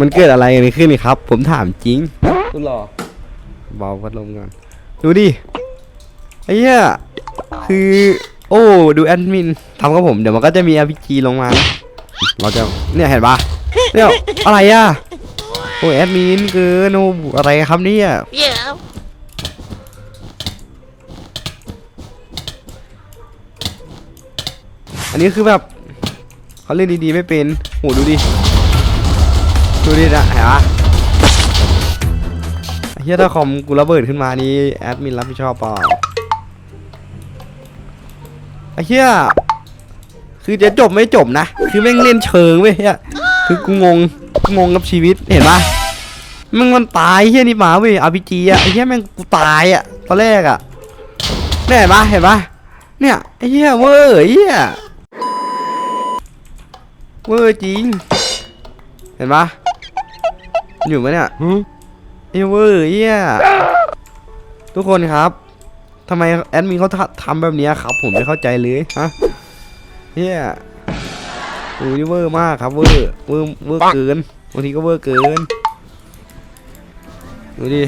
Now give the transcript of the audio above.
มันเกิดอะไรกันขึ้นนี่ครับ ผมถามจริงคุณรอเบาพัดลมก่อนดูดิไอ้เหี้ยคือ โอ้ดูแอดมินทำกับผมเดี๋ยวมันก็จะมี RPG ลงมานะเราจะเนี่ยเห็นปะเนี่ยอะไรอะโอ้แอดมินเกินโอ้อะไรครับเนี่ย Yeah. อันนี้คือแบบเขาเล่นดีๆไม่เป็นโหดูดิ ดูดินะเห็นปะไอ้เฮียถ้าคอมกูระเบิดขึ้นมานี่แอดมินรับผิดชอบเปล่าไอ้เฮียคือจะจบไม่จบนะ คือแม่งเล่นเชิงเว้ยเฮียคือกูงงกูงงกับชีวิตเห็นปะมึงมันตายเฮียนี่หมาเว้ยอาร์พีจีอะไอ้เฮียแม่งกูตายอะตอนแรกอะเนี่ยเห็นปะเห็นปะเนี่ยไอ้เฮียเวอร์ไอ้เฮียเวอร์จริง เห็นปะ อยู่ไหมเนี่ยไอ้เวอร์เหี้ยทุกคนครับทำไมแอดมินเขาทำทำแบบเนี้ยครับ ผมไม่เข้าใจเลยฮะเหี้ยโอ้ยเวอร์มากครับเวอร์เวอร์เวอร์เกินบางทีก็เวอร์เกินดูดิ